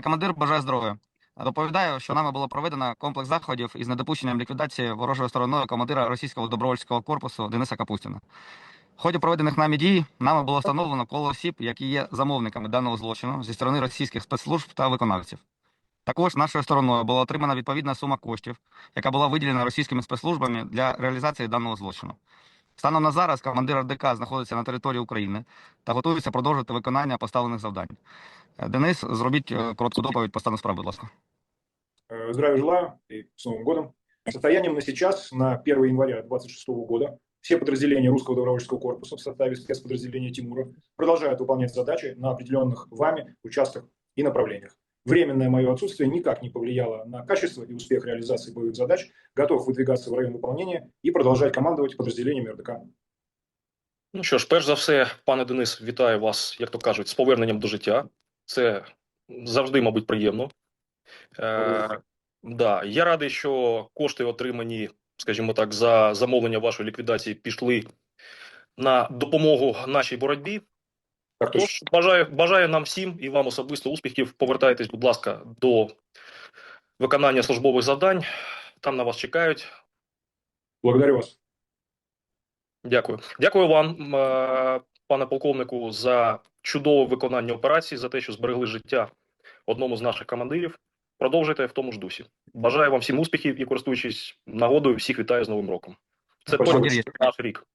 командир, бажаю здоров'я. Доповідаю, що нами було проведено комплекс заходів із недопущенням ліквідації ворожою стороною командира російського добровольського корпусу Дениса Капустіна. В ході проведених нами дій нами було встановлено коло осіб, які є замовниками даного злочину зі сторони російських спецслужб та виконавців. Також нашою стороною була отримана відповідна сума коштів, яка була виділена російськими спецслужбами для реалізації даного злочину. Станом на зараз командир РДК знаходиться на території України та готується продовжити виконання поставлених завдань. Е, Денис, зробіть е, коротку доповідь по стану справи, будь ласка. Э, Здравия желаю и с Новым годом. Состоянием на сейчас, на 1 января 2026 года, все подразделения Русского добровольческого корпуса в составе спецподразделения Тимура продолжают выполнять задачи на определенных вами участках и направлениях. Временное мое отсутствие никак не повлияло на качество и успех реализации боевых задач. Готов выдвигаться в район выполнения и продолжать командовать подразделениями РДК. Ну що ж, перш за все, пане Денис, вітаю вас, як то кажуть, з поверненням до життя. Це завжди, мабуть, приємно. Е, да, я радий, що кошти, отримані, скажімо так, за замовлення вашої ліквідації, пішли на допомогу нашій боротьбі. Так точно. Тож бажаю, бажаю нам всім і вам особисто успіхів. Повертайтесь, будь ласка, до виконання службових завдань. Там на вас чекають. Благодарю вас. Дякую. Дякую вам, е, пане полковнику, за чудове виконання операції, за те, що зберегли життя одному з наших командирів. Продовжуйте в тому ж дусі. Бажаю вам всім успіхів і користуючись нагодою, всіх вітаю з Новим роком. Це Спасибо. наш рік.